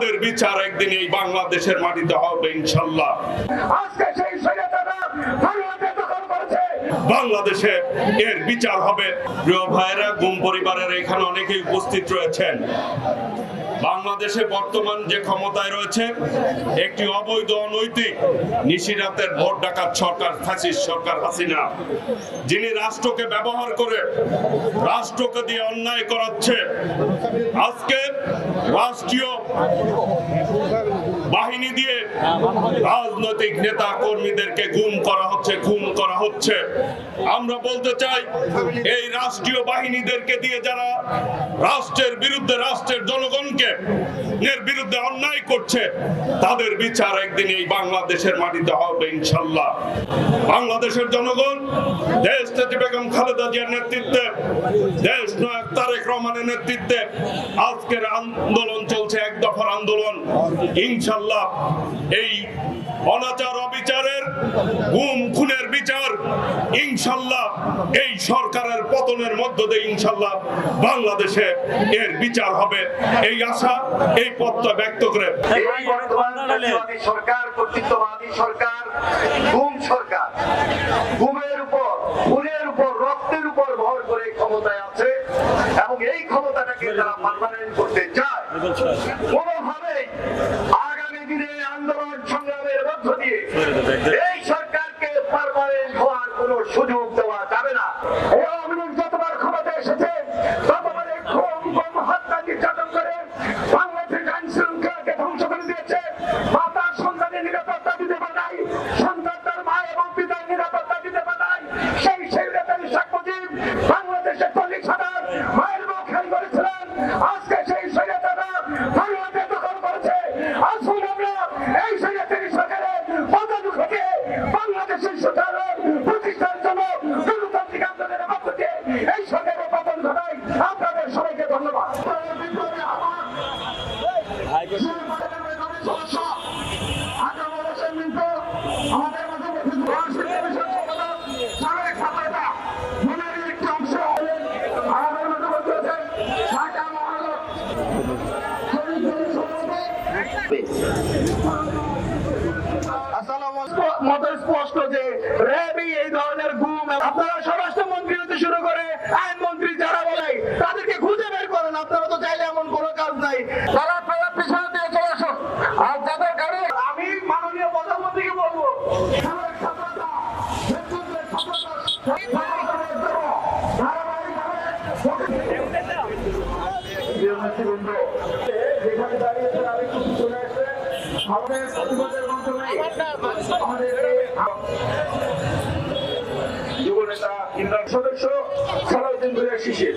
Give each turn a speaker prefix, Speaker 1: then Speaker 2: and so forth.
Speaker 1: তাদের বিচার একদিন এই বাংলাদেশের মাটিতে হবে ইনশাল্লাহ।
Speaker 2: আজকে সেই স্বৈরাচাররা বাংলাদেশ দখল করেছে
Speaker 1: বাংলাদেশে এর বিচার হবে। প্রিয় ভাইরা গুম পরিবারের এখানে অনেকেই উপস্থিত রয়েছেন। বাংলাদেশে বর্তমান যে ক্ষমতায় রয়েছে, একটি অবৈধ অনৈতিক নিশিরাতের ভোট ডাকাত সরকার, ফ্যাসিস্ট সরকার হাসিনা, যিনি রাষ্ট্রকে ব্যবহার করে রাষ্ট্রকে দিয়ে অন্যায় করাচ্ছে। আজকে রাষ্ট্রীয় বাহিনী দিয়ে রাজনৈতিক নেতা কর্মীদেরকে গুম করা হচ্ছে, খুন করা হচ্ছে। আমরা বলতে চাই, এই রাষ্ট্রীয় বাহিনীদেরকে দিয়ে যারা রাষ্ট্রের বিরুদ্ধে রাষ্ট্রের জনগণকে এর বিরুদ্ধে অন্যায় করছে, তাদের বিচার একদিন এই বাংলাদেশের মাটিতে হবে ইনশাল্লাহ। বাংলাদেশের জনগণ, দেশ নেত্রী বেগম খালেদা জিয়ার নেতৃত্বে, দেশ নায়ক তারেক রহমানের নেতৃত্বে আজকের আন্দোলন চলছে, এক দফার আন্দোলন। ইনশাল্লাহ এই অনাচার অবিচারের, গুম, খুনের বিচার ইনশাল্লাহ এই সরকারের পতনের মধ্য দিয়ে ইনশাল্লাহ বাংলাদেশে এর বিচার হবে। এই আশা, এই পথটা ব্যক্ত করে।
Speaker 2: উপর উপর, রক্তের উপর ভর করে ক্ষমতায় আছে এবং এই ক্ষমতাটাকে তারা পার্মানেন্ট করতে চায়। মত স্পষ্ট যে র্যাবই এই ধরনের গুম আপনারা স্বরাষ্ট্রমন্ত্রী হতে শুরু যেখানে দাঁড়িয়েছেন আরেকটু পিছনে এসে আমাদের প্রতিবাদের মাধ্যমে সদস্য সালাউদ্দিন ভুইয়া শিশির।